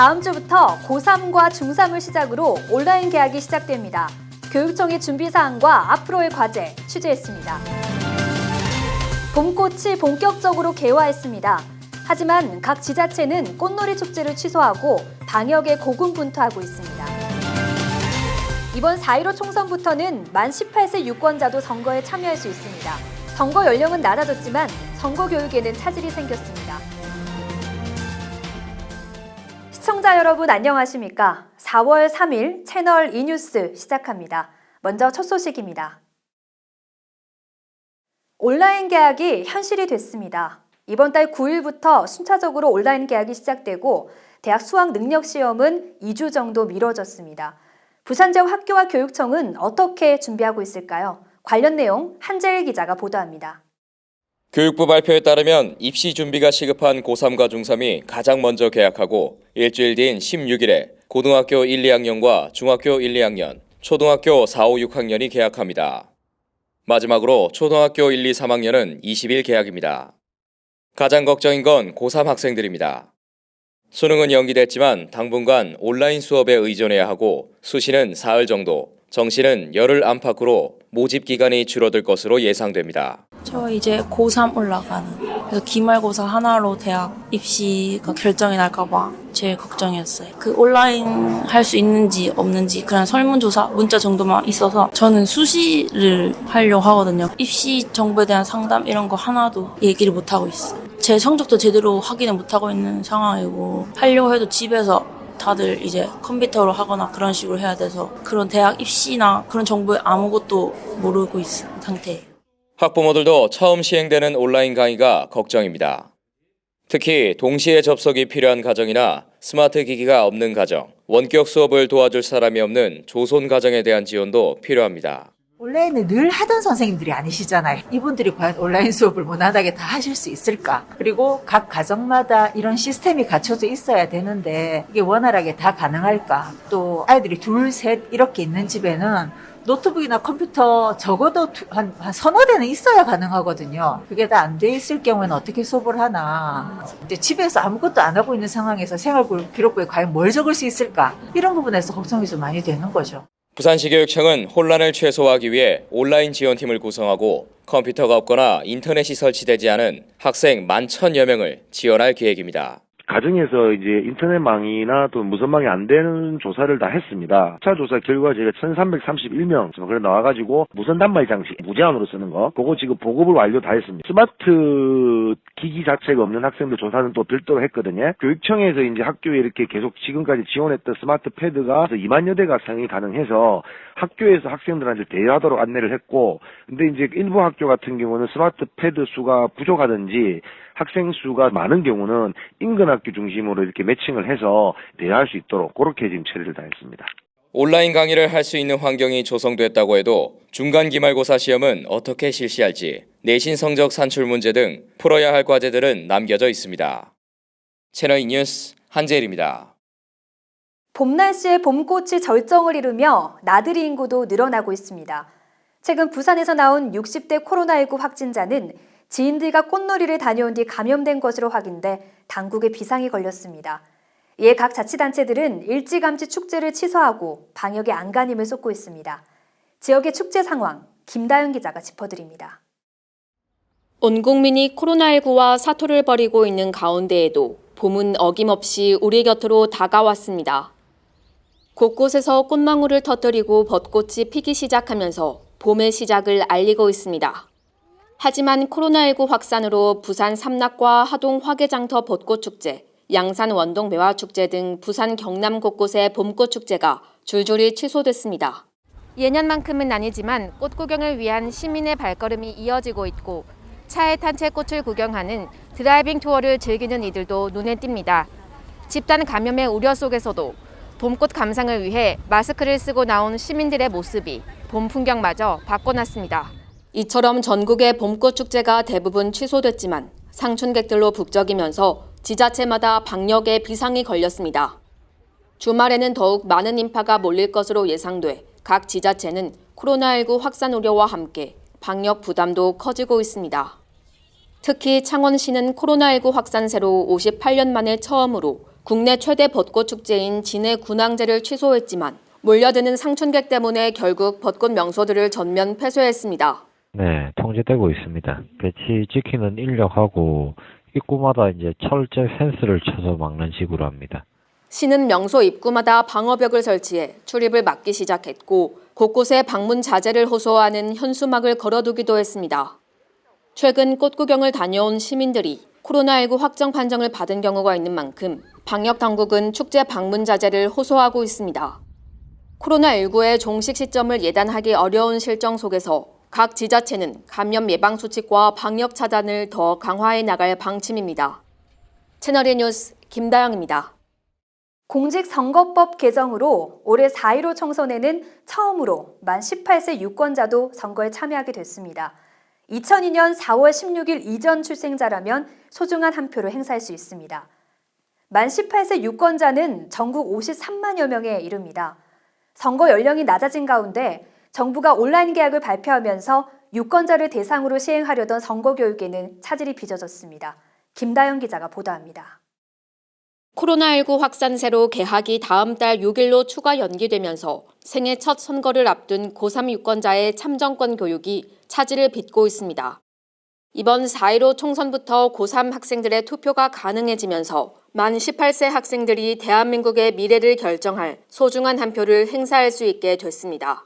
다음 주부터 고3과 중3을 시작으로 온라인 개학이 시작됩니다. 교육청의 준비사항과 앞으로의 과제 취재했습니다. 봄꽃이 본격적으로 개화했습니다. 하지만 각 지자체는 꽃놀이 축제를 취소하고 방역에 고군분투하고 있습니다. 이번 4.15 총선부터는 만 18세 유권자도 선거에 참여할 수 있습니다. 선거 연령은 낮아졌지만 선거 교육에는 차질이 생겼습니다. 시청자 여러분 안녕하십니까? 4월 3일 채널 이뉴스 시작합니다. 먼저 첫 소식입니다. 온라인 계약이 현실이 됐습니다. 이번 달 9일부터 순차적으로 온라인 계약이 시작되고 대학 수학 능력 시험은 2주 정도 미뤄졌습니다. 부산지역 학교와 교육청은 어떻게 준비하고 있을까요? 관련 내용 한재일 기자가 보도합니다. 교육부 발표에 따르면 입시 준비가 시급한 고3과 중3이 가장 먼저 개학하고 일주일 뒤인 16일에 고등학교 1, 2학년과 중학교 1, 2학년, 초등학교 4, 5, 6학년이 개학합니다. 마지막으로 초등학교 1, 2, 3학년은 20일 개학입니다. 가장 걱정인 건 고3 학생들입니다. 수능은 연기됐지만 당분간 온라인 수업에 의존해야 하고 수시는 사흘 정도, 정시는 열흘 안팎으로 모집 기간이 줄어들 것으로 예상됩니다. 저 이제 고3 올라가는 그래서 기말고사 하나로 대학 입시가 결정이 날까봐 제일 걱정이었어요. 그 온라인 할 수 있는지 없는지 그런 설문조사 문자 정도만 있어서 저는 수시를 하려고 하거든요. 입시 정보에 대한 상담 이런 거 하나도 얘기를 못 하고 있어요. 제 성적도 제대로 확인을 못 하고 있는 상황이고 하려고 해도 집에서 다들 이제 컴퓨터로 하거나 그런 식으로 해야 돼서 그런 대학 입시나 그런 정보에 아무것도 모르고 있는 상태예요. 학부모들도 처음 시행되는 온라인 강의가 걱정입니다. 특히 동시에 접속이 필요한 가정이나 스마트 기기가 없는 가정, 원격 수업을 도와줄 사람이 없는 조손 가정에 대한 지원도 필요합니다. 원래는 늘 하던 선생님들이 아니시잖아요. 이분들이 과연 온라인 수업을 무난하게 다 하실 수 있을까? 그리고 각 가정마다 이런 시스템이 갖춰져 있어야 되는데 이게 원활하게 다 가능할까? 또 아이들이 둘, 셋 이렇게 있는 집에는 노트북이나 컴퓨터 적어도 두- 한, 한 서너 대는 있어야 가능하거든요. 그게 다 안 돼 있을 경우에는 어떻게 수업을 하나. 이제 집에서 아무것도 안 하고 있는 상황에서 생활 기록부에 과연 뭘 적을 수 있을까? 이런 부분에서 걱정이 좀 많이 되는 거죠. 부산시 교육청은 혼란을 최소화하기 위해 온라인 지원팀을 구성하고 컴퓨터가 없거나 인터넷이 설치되지 않은 학생 만 천여 명을 지원할 계획입니다. 가정에서 이제 인터넷망이나 또 무선망이 안 되는 조사를 다 했습니다. 2차 조사 결과 저희가 1331명 그래 나와가지고 무선 단말 장치 무제한으로 쓰는 거 그거 지금 보급을 완료 다 했습니다. 스마트 기기 자체가 없는 학생들 조사는 또 별도로 했거든요. 교육청에서 이제 학교에 이렇게 계속 지금까지 지원했던 스마트 패드가 2만여 대가 사용이 가능해서 학교에서 학생들한테 대여하도록 안내를 했고 근데 이제 일부 학교 같은 경우는 스마트 패드 수가 부족하든지 학생 수가 많은 경우는 인근 학교 중심으로 이렇게 매칭을 해서 대여할 수 있도록 그렇게 지금 처리를 다 했습니다. 온라인 강의를 할 수 있는 환경이 조성됐다고 해도 중간 기말고사 시험은 어떻게 실시할지, 내신 성적 산출 문제 등 풀어야 할 과제들은 남겨져 있습니다. 채널 이 뉴스 한재일입니다. 봄 날씨에 봄꽃이 절정을 이루며 나들이 인구도 늘어나고 있습니다. 최근 부산에서 나온 60대 코로나19 확진자는 지인들과 꽃놀이를 다녀온 뒤 감염된 것으로 확인돼 당국에 비상이 걸렸습니다. 이에 각 자치단체들은 일찌감치 축제를 취소하고 방역에 안간힘을 쏟고 있습니다. 지역의 축제 상황 김다윤 기자가 짚어드립니다. 온 국민이 코로나19와 사토를 벌이고 있는 가운데에도 봄은 어김없이 우리 곁으로 다가왔습니다. 곳곳에서 꽃망울을 터뜨리고 벚꽃이 피기 시작하면서 봄의 시작을 알리고 있습니다. 하지만 코로나19 확산으로 부산 삼락과 하동 화개장터 벚꽃축제, 양산 원동 매화축제 등 부산 경남 곳곳의 봄꽃 축제가 줄줄이 취소됐습니다. 예년만큼은 아니지만 꽃 구경을 위한 시민의 발걸음이 이어지고 있고 차에 탄 채 꽃을 구경하는 드라이빙 투어를 즐기는 이들도 눈에 띕니다. 집단 감염의 우려 속에서도 봄꽃 감상을 위해 마스크를 쓰고 나온 시민들의 모습이 봄 풍경마저 바꿔놨습니다. 이처럼 전국의 봄꽃 축제가 대부분 취소됐지만 상춘객들로 북적이면서 지자체마다 방역에 비상이 걸렸습니다. 주말에는 더욱 많은 인파가 몰릴 것으로 예상돼 각 지자체는 코로나19 확산 우려와 함께 방역 부담도 커지고 있습니다. 특히 창원시는 코로나19 확산세로 58년 만에 처음으로 국내 최대 벚꽃 축제인 진해 군항제를 취소했지만 몰려드는 상춘객 때문에 결국 벚꽃 명소들을 전면 폐쇄했습니다. 네, 통제되고 있습니다. 배치 지키는 인력하고 입구마다 이제 철제 펜스를 쳐서 막는 식으로 합니다. 시는 명소 입구마다 방어벽을 설치해 출입을 막기 시작했고 곳곳에 방문 자제를 호소하는 현수막을 걸어두기도 했습니다. 최근 꽃 구경을 다녀온 시민들이 코로나19 확정 판정을 받은 경우가 있는 만큼 방역 당국은 축제 방문 자제를 호소하고 있습니다. 코로나19의 종식 시점을 예단하기 어려운 실정 속에서 각 지자체는 감염 예방 수칙과 방역 차단을 더 강화해 나갈 방침입니다. 채널A 뉴스 김다영입니다. 공직선거법 개정으로 올해 4.15 총선에는 처음으로 만 18세 유권자도 선거에 참여하게 됐습니다. 2002년 4월 16일 이전 출생자라면 소중한 한 표를 행사할 수 있습니다. 만 18세 유권자는 전국 53만여 명에 이릅니다. 선거 연령이 낮아진 가운데 정부가 온라인 계약을 발표하면서 유권자를 대상으로 시행하려던 선거 교육에는 차질이 빚어졌습니다. 김다영 기자가 보도합니다. 코로나19 확산세로 개학이 다음 달 6일로 추가 연기되면서 생애 첫 선거를 앞둔 고3 유권자의 참정권 교육이 차질을 빚고 있습니다. 이번 4.15 총선부터 고3 학생들의 투표가 가능해지면서 만 18세 학생들이 대한민국의 미래를 결정할 소중한 한 표를 행사할 수 있게 됐습니다.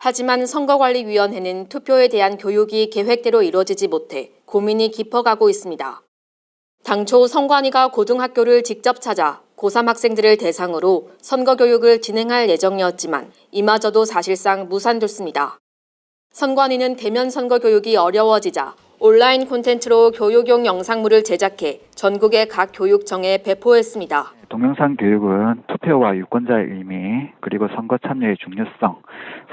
하지만 선거관리위원회는 투표에 대한 교육이 계획대로 이루어지지 못해 고민이 깊어가고 있습니다. 당초 선관위가 고등학교를 직접 찾아 고3 학생들을 대상으로 선거 교육을 진행할 예정이었지만 이마저도 사실상 무산됐습니다. 선관위는 대면 선거 교육이 어려워지자 온라인 콘텐츠로 교육용 영상물을 제작해 전국의 각 교육청에 배포했습니다. 동영상 교육은 투표와 유권자의 의미, 그리고 선거 참여의 중요성,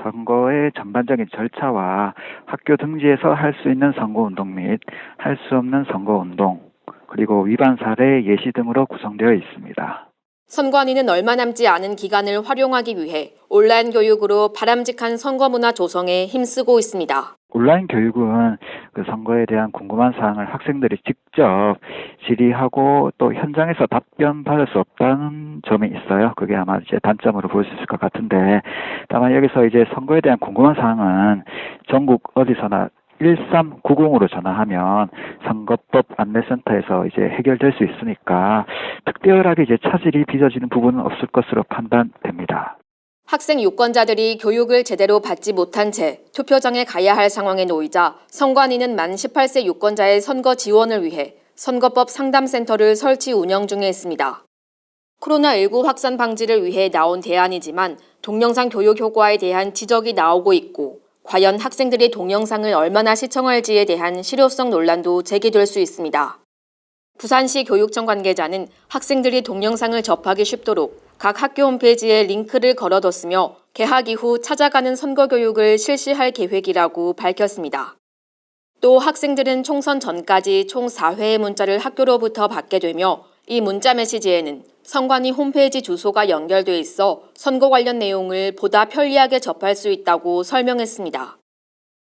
선거의 전반적인 절차와 학교 등지에서 할 수 있는 선거 운동 및 할 수 없는 선거 운동, 그리고 위반 사례 예시 등으로 구성되어 있습니다. 선관위는 얼마 남지 않은 기간을 활용하기 위해 온라인 교육으로 바람직한 선거 문화 조성에 힘쓰고 있습니다. 온라인 교육은 그 선거에 대한 궁금한 사항을 학생들이 직접 질의하고 또 현장에서 답변 받을 수 없다는 점이 있어요. 그게 아마 이제 단점으로 볼 수 있을 것 같은데 다만 여기서 이제 선거에 대한 궁금한 사항은 전국 어디서나 1390으로 전화하면 선거법 안내센터에서 이제 해결될 수 있으니까 특별하게 이제 차질이 빚어지는 부분은 없을 것으로 판단됩니다. 학생 유권자들이 교육을 제대로 받지 못한 채 투표장에 가야 할 상황에 놓이자 선관위는 만 18세 유권자의 선거 지원을 위해 선거법 상담센터를 설치 운영 중에 있습니다. 코로나19 확산 방지를 위해 나온 대안이지만 동영상 교육 효과에 대한 지적이 나오고 있고 과연 학생들이 동영상을 얼마나 시청할지에 대한 실효성 논란도 제기될 수 있습니다. 부산시 교육청 관계자는 학생들이 동영상을 접하기 쉽도록 각 학교 홈페이지에 링크를 걸어뒀으며 개학 이후 찾아가는 선거 교육을 실시할 계획이라고 밝혔습니다. 또 학생들은 총선 전까지 총 4회의 문자를 학교로부터 받게 되며 이 문자 메시지에는 선관위 홈페이지 주소가 연결돼 있어 선거 관련 내용을 보다 편리하게 접할 수 있다고 설명했습니다.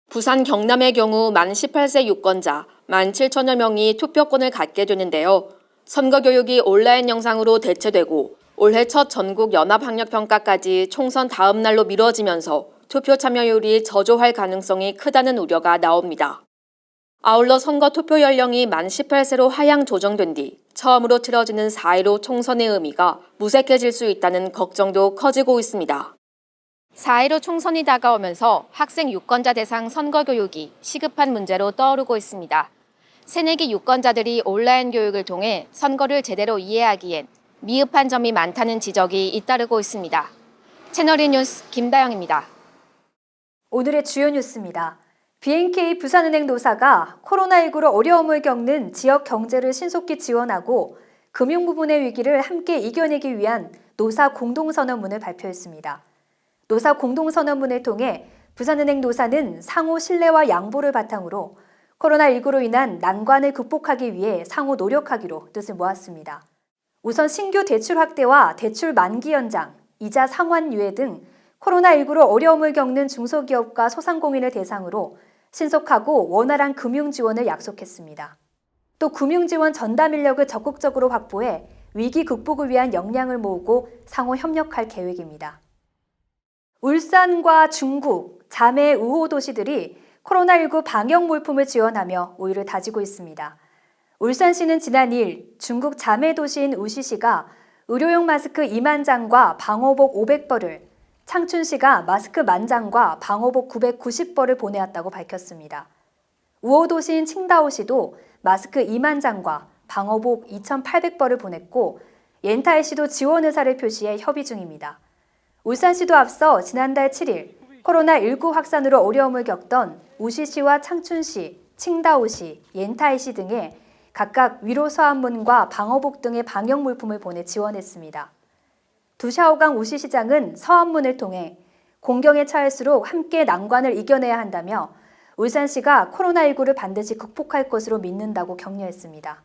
부산 경남의 경우 만 18세 유권자 1만 7천여 명이 투표권을 갖게 되는데요. 선거 교육이 온라인 영상으로 대체되고 올해 첫 전국 연합학력평가까지 총선 다음 날로 미뤄지면서 투표 참여율이 저조할 가능성이 크다는 우려가 나옵니다. 아울러 선거 투표 연령이 만 18세로 하향 조정된 뒤 처음으로 치러지는 4.15 총선의 의미가 무색해질 수 있다는 걱정도 커지고 있습니다. 4.15 총선이 다가오면서 학생 유권자 대상 선거 교육이 시급한 문제로 떠오르고 있습니다. 새내기 유권자들이 온라인 교육을 통해 선거를 제대로 이해하기엔 미흡한 점이 많다는 지적이 잇따르고 있습니다. 채널이 뉴스 김다영입니다. 오늘의 주요 뉴스입니다. BNK 부산은행 노사가 코로나19로 어려움을 겪는 지역 경제를 신속히 지원하고 금융 부분의 위기를 함께 이겨내기 위한 노사 공동선언문을 발표했습니다. 노사 공동선언문을 통해 부산은행 노사는 상호 신뢰와 양보를 바탕으로 코로나19로 인한 난관을 극복하기 위해 상호 노력하기로 뜻을 모았습니다. 우선 신규 대출 확대와 대출 만기 연장, 이자 상환 유예 등 코로나19로 어려움을 겪는 중소기업과 소상공인을 대상으로 신속하고 원활한 금융 지원을 약속했습니다. 또 금융 지원 전담 인력을 적극적으로 확보해 위기 극복을 위한 역량을 모으고 상호 협력할 계획입니다. 울산과 중국, 자매 우호 도시들이 코로나19 방역 물품을 지원하며 우위를 다지고 있습니다. 울산시는 지난 2일 중국 자매 도시인 우시시가 의료용 마스크 2만 장과 방호복 500벌을, 창춘시가 마스크 만 장과 방호복 990벌을 보내왔다고 밝혔습니다. 우호 도시인 칭다오시도 마스크 2만 장과 방호복 2,800벌을 보냈고 옌타이시도 지원 의사를 표시해 협의 중입니다. 울산시도 앞서 지난달 7일 코로나19 확산으로 어려움을 겪던 우시시와 창춘시, 칭다오시, 옌타이시 등에 각각 위로 서한문과 방어복 등의 방역 물품을 보내 지원했습니다. 두샤오강 우시시장은 서한문을 통해 공경에 처할수록 함께 난관을 이겨내야 한다며 울산시가 코로나19를 반드시 극복할 것으로 믿는다고 격려했습니다.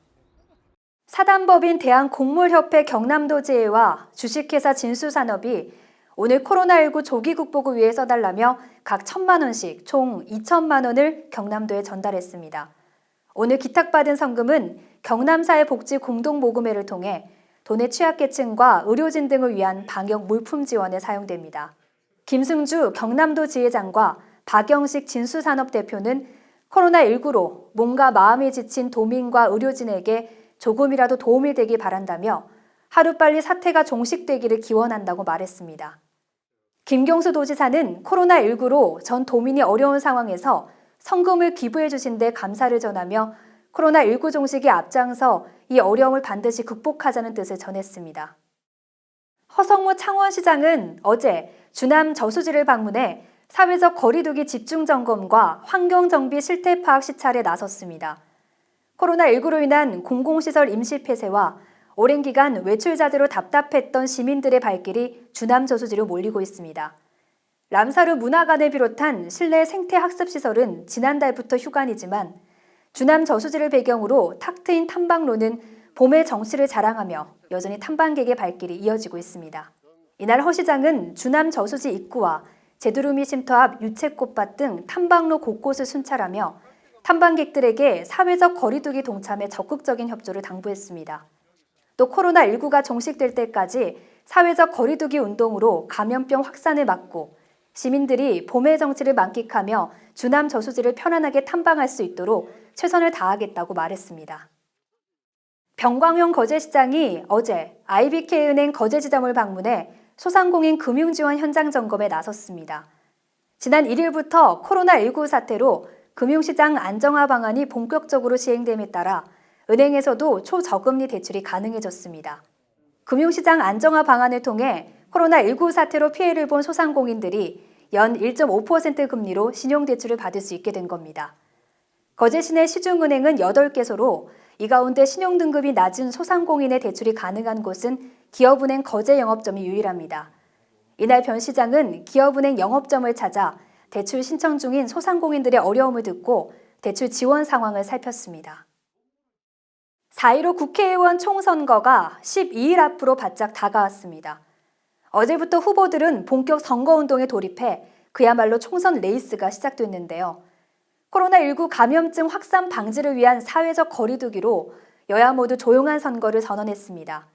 사단법인 대한곡물협회 경남도지회와 주식회사 진수산업이 오늘 코로나19 조기 극복을 위해 써달라며 각 천만 원씩 총 2천만 원을 경남도에 전달했습니다. 오늘 기탁받은 성금은 경남사회복지 공동모금회를 통해 돈의 취약계층과 의료진 등을 위한 방역 물품 지원에 사용됩니다. 김승주 경남도 지회장과 박영식 진수산업 대표는 코로나19로 몸과 마음이 지친 도민과 의료진에게 조금이라도 도움이 되길 바란다며 하루빨리 사태가 종식되기를 기원한다고 말했습니다. 김경수 도지사는 코로나19로 전 도민이 어려운 상황에서 성금을 기부해 주신 데 감사를 전하며 코로나19 종식에 앞장서 이 어려움을 반드시 극복하자는 뜻을 전했습니다. 허성무 창원시장은 어제 주남 저수지를 방문해 사회적 거리두기 집중 점검과 환경 정비 실태 파악 시찰에 나섰습니다. 코로나19로 인한 공공시설 임시 폐쇄와 오랜 기간 외출 자제로 답답했던 시민들의 발길이 주남 저수지로 몰리고 있습니다. 람사르 문화관을 비롯한 실내 생태 학습 시설은 지난달부터 휴관이지만 주남 저수지를 배경으로 탁 트인 탐방로는 봄의 정취를 자랑하며 여전히 탐방객의 발길이 이어지고 있습니다. 이날 허 시장은 주남 저수지 입구와 제두루미 쉼터 앞 유채꽃밭 등 탐방로 곳곳을 순찰하며 탐방객들에게 사회적 거리두기 동참에 적극적인 협조를 당부했습니다. 또 코로나19가 종식될 때까지 사회적 거리두기 운동으로 감염병 확산을 막고 시민들이 봄의 정치를 만끽하며 주남 저수지를 편안하게 탐방할 수 있도록 최선을 다하겠다고 말했습니다. 병광용 거제시장이 어제 IBK은행 거제지점을 방문해 소상공인 금융지원 현장 점검에 나섰습니다. 지난 1일부터 코로나19 사태로 금융시장 안정화 방안이 본격적으로 시행됨에 따라 은행에서도 초저금리 대출이 가능해졌습니다. 금융시장 안정화 방안을 통해 코로나19 사태로 피해를 본 소상공인들이 연 1.5% 금리로 신용대출을 받을 수 있게 된 겁니다. 거제 시내 시중은행은 8개소로 이 가운데 신용등급이 낮은 소상공인의 대출이 가능한 곳은 기업은행 거제 영업점이 유일합니다. 이날 변 시장은 기업은행 영업점을 찾아 대출 신청 중인 소상공인들의 어려움을 듣고 대출 지원 상황을 살폈습니다. 4.15 국회의원 총선거가 12일 앞으로 바짝 다가왔습니다. 어제부터 후보들은 본격 선거운동에 돌입해 그야말로 총선 레이스가 시작됐는데요. 코로나19 감염증 확산 방지를 위한 사회적 거리두기로 여야 모두 조용한 선거를 선언했습니다.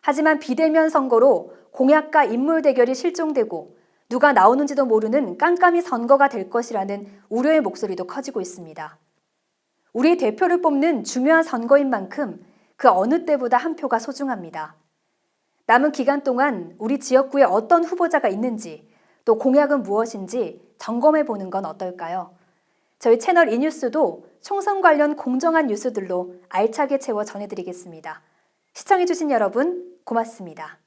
하지만 비대면 선거로 공약과 인물 대결이 실종되고 누가 나오는지도 모르는 깜깜이 선거가 될 것이라는 우려의 목소리도 커지고 있습니다. 우리 대표를 뽑는 중요한 선거인 만큼 그 어느 때보다 한 표가 소중합니다. 남은 기간 동안 우리 지역구에 어떤 후보자가 있는지 또 공약은 무엇인지 점검해 보는 건 어떨까요? 저희 채널 이뉴스도 총선 관련 공정한 뉴스들로 알차게 채워 전해드리겠습니다. 시청해주신 여러분 고맙습니다.